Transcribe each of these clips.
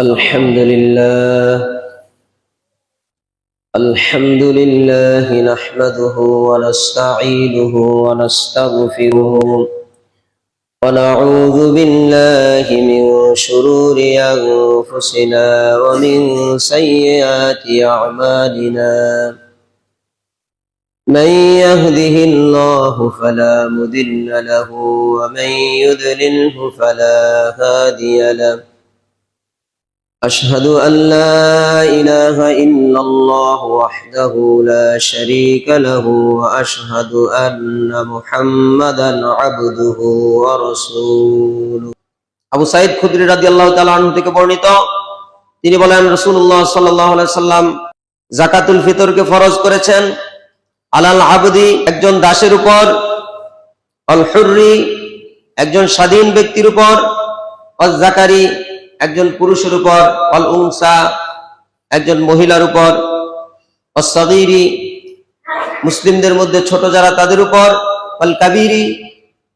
الحمد لله. الحمد لله نحمده ونستعينه ونستغفره. ونعوذ بالله من شرور أنفسنا ومن سيئات أعمالنا. من يهده الله فلا مضل له ومن يضلله فلا هادي له. أشهد أن لا إله إلا الله وحده لا شريك له وأشهد أن محمدا عبده ورسوله. আবু সাইদ খুদরি রাদিয়াল্লাহু তাআলা আনহু থেকে বর্ণিত, তিনি বলেন, রাসূলুল্লাহ সাল্লাল্লাহু আলাইহি সাল্লাম যাকাতুল ফিতরকে ফরজ করেছেন। আলাল আবদি, একজন দাসের উপর। আল হুররি, একজন স্বাধীন ব্যক্তির উপর। অজ জাকারি একজন পুরুষের উপর অল উংসা একজন মহিলার উপর অসগিরি মুসলিমদের মধ্যে ছোট যারা তাদের উপর অল কাবিরি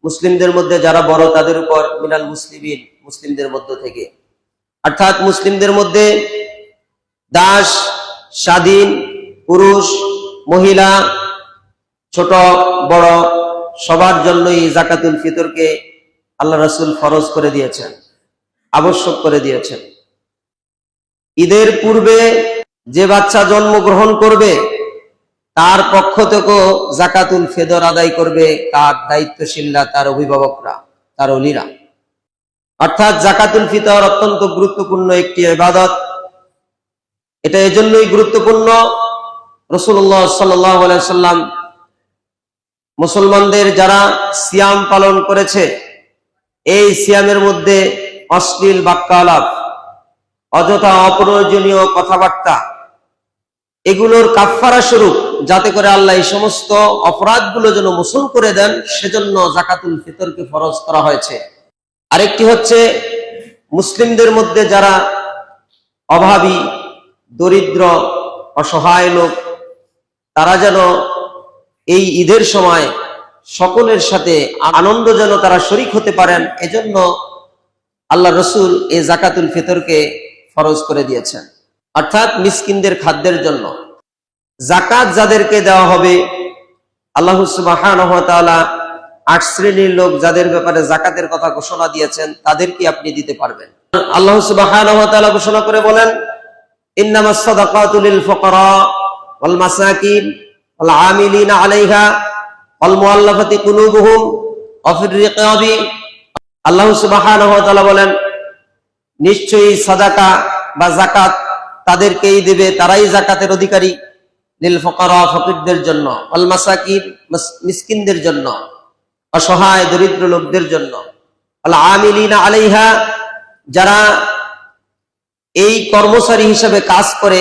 মুসলিমদের মধ্যে যারা বড় তাদের উপর, মিনাল মুসলিমিন, মুসলিমদের মধ্য থেকে। অর্থাৎ মুসলিমদের মধ্যে দাস, স্বাধীন, পুরুষ, মহিলা, ছোট, বড়, সবার জন্যই জাকাতুল ফিতরকে আল্লাহ রসুল ফরজ করে দিয়েছেন। আবশ্যক করে দিয়েছেন। ঈদের পূর্বে যে বাচ্চা জন্মগ্রহণ করবে, তার পক্ষ থেকেও জাকাতুল ফেদর আদায় করবে তার দায়িত্বশীলরা, তার অভিভাবকরা, তার অলিরা। অর্থাৎ জাকাতুল ফিতর অত্যন্ত গুরুত্বপূর্ণ একটি ইবাদত। এটা এজন্যই গুরুত্বপূর্ণ রসুল্লাহ সাল্লাম মুসলমানদের যারা সিয়াম পালন করেছে, এই সিয়ামের মধ্যে অশ্লীল বাক্যালাপ, অযথা অপ্রয়োজনীয় কথাবার্তা, এগুলোর কাফফারা স্বরূপ যাতে করে আল্লাহ এই সমস্ত অপরাধগুলো যেন মোসল করে দেন, সেজন্য জাকাতুল ফিতরকে ফরজ করা হয়েছে। আরেকটি হচ্ছে মুসলিমদের মধ্যে যারা অভাবী, দরিদ্র, অসহায় লোক, তারা যেন এই ঈদের সময় সকলের সাথে আনন্দ যেন তারা শরিক হতে পারেন, এজন্য আল্লাহ রসুল এই জাকাতুল ফিতরকে ফরজ করে দিয়েছেন। অর্থাৎ মিসকিনদের খাদ্যের জন্য। জাকাত যাদেরকে দেওয়া হবে, আল্লাহ সুবাহ আট শ্রেণির লোক যাদের ব্যাপারে জাকাতের কথা ঘোষণা দিয়েছেন তাদেরকে আপনি দিতে পারবেন? আল্লাহ সুবাহ ঘোষণা করে বলেন ইন্নামা সাদাকাতুল ফুকারা ওয়াল মাসাকিন ওয়াল আমিলিনা আলাইহা ওয়াল মুআল্লাফাতি কুলুবুহুম আল্লাহ তাআলা বলেন, নিশ্চয়ই সাদাকা বা যাকাত তাদেরকেই দেবে, তারাই যাকাতের অধিকারী লিল ফুকারা ফকিরদের জন্য, ওয়াল মাসাকিন মিসকিনদের জন্য, অসহায় দরিদ্র লোকদের জন্য। ওয়াল আমিলিনা আলাইহা, যারা এই কর্মচারী হিসেবে কাজ করে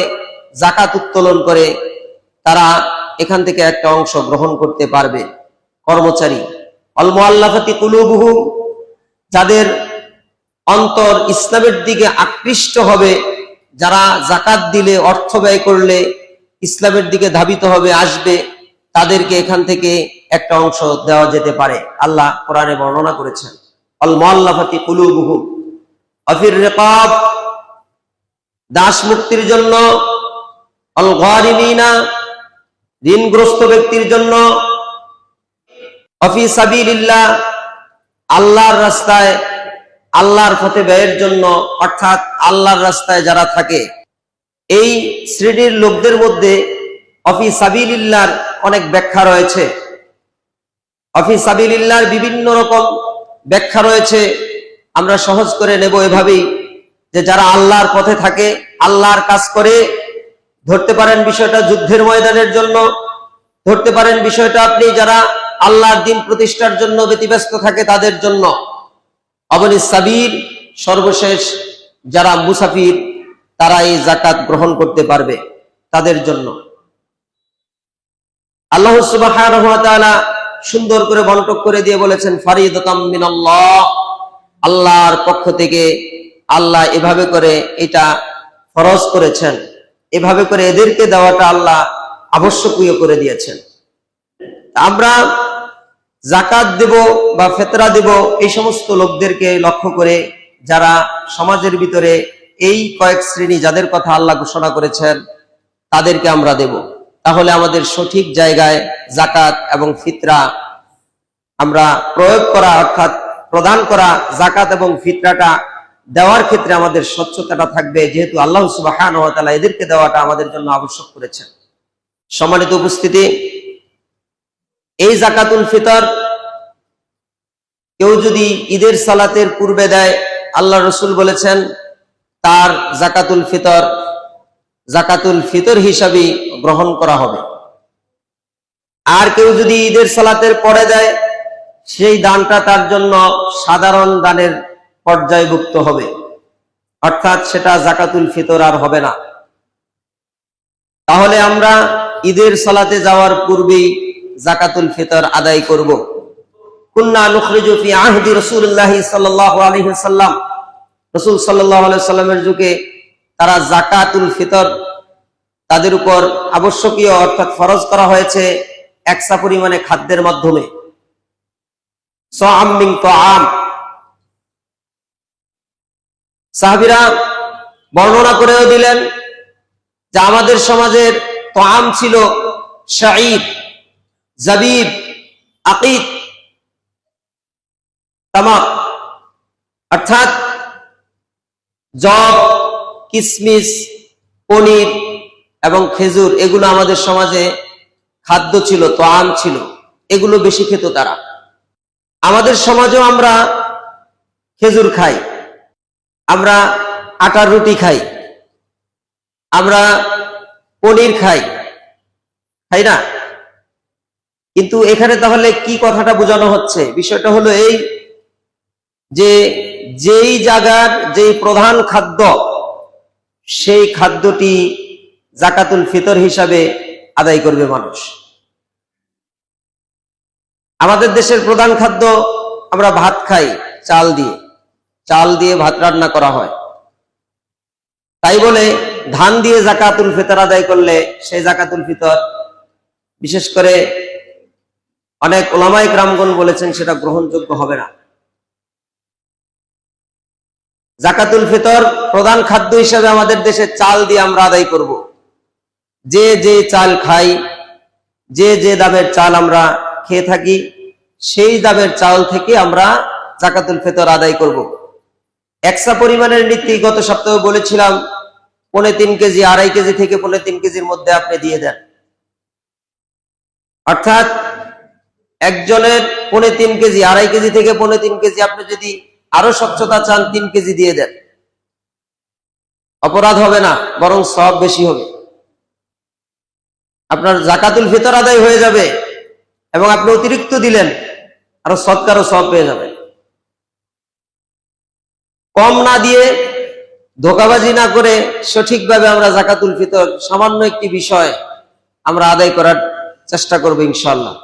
জাকাত উত্তোলন করে, তারা এখান থেকে একটা অংশ গ্রহণ করতে পারবে। কর্মচারী। অলমোয়াল্লাফাতি কুলুবুহু যাদের অন্তর ইসলামের দিকে আকৃষ্ট হবে, যারা জাকাত দিলে, অর্থ ব্যয় করলে ইসলামের দিকে ধাবিত হবে, আসবে, তাদেরকে এখান থেকে একটা অংশ দেওয়া যেতে পারে। আল্লাহ কোরআনে বর্ণনা করেছেন অল মোয়াল্লাফাতি কুলুবুহু। অফির রেকাব, দাস মুক্তির জন্য অল গরিমিনা ঋণগ্রস্ত ব্যক্তির জন্য, অফি সাবিলিল্লাহ আল্লাহর রাস্তায়, আল্লাহর পথে ব্যয়ের জন্য, অর্থাৎ আল্লাহর রাস্তায় যারা থাকে, এই শ্রেণির লোকদের মধ্যে অফি সাবিলিল্লার অনেক ব্যাখ্যা রয়েছে। অফি সাবিলিল্লার বিভিন্ন রকম ব্যাখ্যা রয়েছে। আমরা সহজ করে নেব এভাবেই যে যারা আল্লাহর পথে থাকে, আল্লাহর কাজ করে, ধরতে পারেন বিষয়টা যুদ্ধের ময়দানের জন্য, ধরতে পারেন বিষয়টা আপনি যারা আল্লাহর দিন প্রতিষ্ঠার জন্য ব্যতিব্যস্ত থাকে তাদের জন্য। অবনী সাবির সর্বশেষ যারা মুসাফির তারা এই জাকাত গ্রহণ করতে পারবে তাদের জন্য। আল্লাহ সুবাহ সুন্দর করে বন্টক করে দিয়ে বলেছেন ফারিদ আল্লাহর পক্ষ থেকে আল্লাহ এভাবে করে এটা ফরজ করেছেন। এভাবে করে এদেরকে দেওয়াটা আল্লাহ আবশ্যকীয় করে দিয়েছেন। আমরা জাকাত দেব বা ফেতরা দেব, এই সমস্ত লোকদেরকে লক্ষ্য করে যারা সমাজের ভিতরে এই কয়েক শ্রেণি যাদের কথা আল্লাহ ঘোষণা করেছেন, তাদেরকে আমরা দেব। তাহলে আমাদের সঠিক জায়গায় জাকাত এবং ফিতরা আমরা প্রয়োগ করা অর্থাৎ প্রদান করা জাকাত এবং ফিতরাটা দেওয়ার ক্ষেত্রে আমাদের স্বচ্ছতাটা থাকবে, যেহেতু আল্লাহ সুবাহান ওয়া এদেরকে দেওয়াটা আমাদের জন্য আবশ্যক করেছেন। সম্মানিত উপস্থিতি এই জাকাতুল ফিতর কেউ যদি ঈদের সালাতের পূর্বে দেয় আল্লাহ রসুল বলেছেন, তার জাকাতুল ফিতর জাকাতুল ফিতর হিসাবে গ্রহণ করা হবে। আর কেউ যদি ঈদের সালাতের পরে দেয়, সেই দানটা তার জন্য সাধারণ দানের পর্যায়ভুক্ত হবে। অর্থাৎ সেটা জাকাতুল ফিতর আর হবে না। তাহলে আমরা ঈদের সালাতে যাওয়ার পূর্বেই জাকাতুল ফিতর আদায় করব। কুন্না নুখরিজু ফি আহদি রাসূলুল্লাহি সাল্লাল্লাহু আলাইহি সাল্লাম রাসূল সাল্লাল্লাহু আলাইহি সাল্লামের যুগে তারা জাকাতুল ফিতর তাদের উপর আবশ্যকীয় অর্থাৎ ফরজ করা হয়েছে একসা পরিমাণে খাদ্যের মাধ্যমে। সাআম মিন তাআম সাহাবীরা বর্ণনা করেও দিলেন যে আমাদের সমাজের তাআম ছিল শাঈর জাবিব আকিদ, তামাক, অর্থাৎ জব, কিসমিস, পনির এবং খেজুর, এগুলো আমাদের সমাজে খাদ্য ছিল তো আম ছিল, এগুলো বেশি খেত তারা। আমাদের সমাজেও আমরা খেজুর খাই, আমরা আটার রুটি খাই, আমরা পনির খাই খাই না? কিন্তু এখানে তাহলে কি কথাটা বোঝানো হচ্ছে? বিষয়টা হলো এই যে যেই জায়গার যেই প্রধান খাদ্য, সেই খাদ্যটি জাকাতুল ফিতর হিসাবে আদায় করবে মানুষ। আমাদের দেশের প্রধান খাদ্য আমরা ভাত খাই, চাল দিয়ে। চাল দিয়ে ভাত রান্না করা হয়। তাই বলে ধান দিয়ে জাকাতুল ফিতর আদায় করলে সেই জাকাতুল ফিতর, বিশেষ করে অনেক ওলামাই গ্রামগণ বলেছেন, সেটা গ্রহণযোগ্য হবে না। জাকাতুল ফিতর প্রধান খাদ্য হিসেবে আমাদের দেশে চাল দিয়ে আমরা আদায় করব। যে যে চাল খাই, যে যে দামের চাল আমরা খেয়ে থাকি, সেই দামের চাল থেকে আমরা জাকাতুল ফিতর আদায় করব। একসা পরিমাণের নীতি গত সপ্তাহে বলেছিলাম, পনে তিন কেজি, আড়াই কেজি থেকে পনে তিন কেজির মধ্যে আপনি দিয়ে দেন। অর্থাৎ একজনের পনে তিন কেজি, আড়াই কেজি থেকে পনে তিন কেজি আপনি যদি আরও স্বচ্ছতা চান, তিন কেজি দিয়ে দেন। অপরাধ হবে না, বরং সব বেশি হবে। আপনার জাকাতুল ফিতর আদায় হয়ে যাবে এবং আপনি অতিরিক্ত দিলেন, আরও সৎকারও সব পেয়ে যাবেন। কম না দিয়ে ধোকাবাজি না করে সঠিকভাবে আমরা জাকাতুল ফিতর সামান্য একটি বিষয় আমরা আদায় করার চেষ্টা করব ইনশাল্লাহ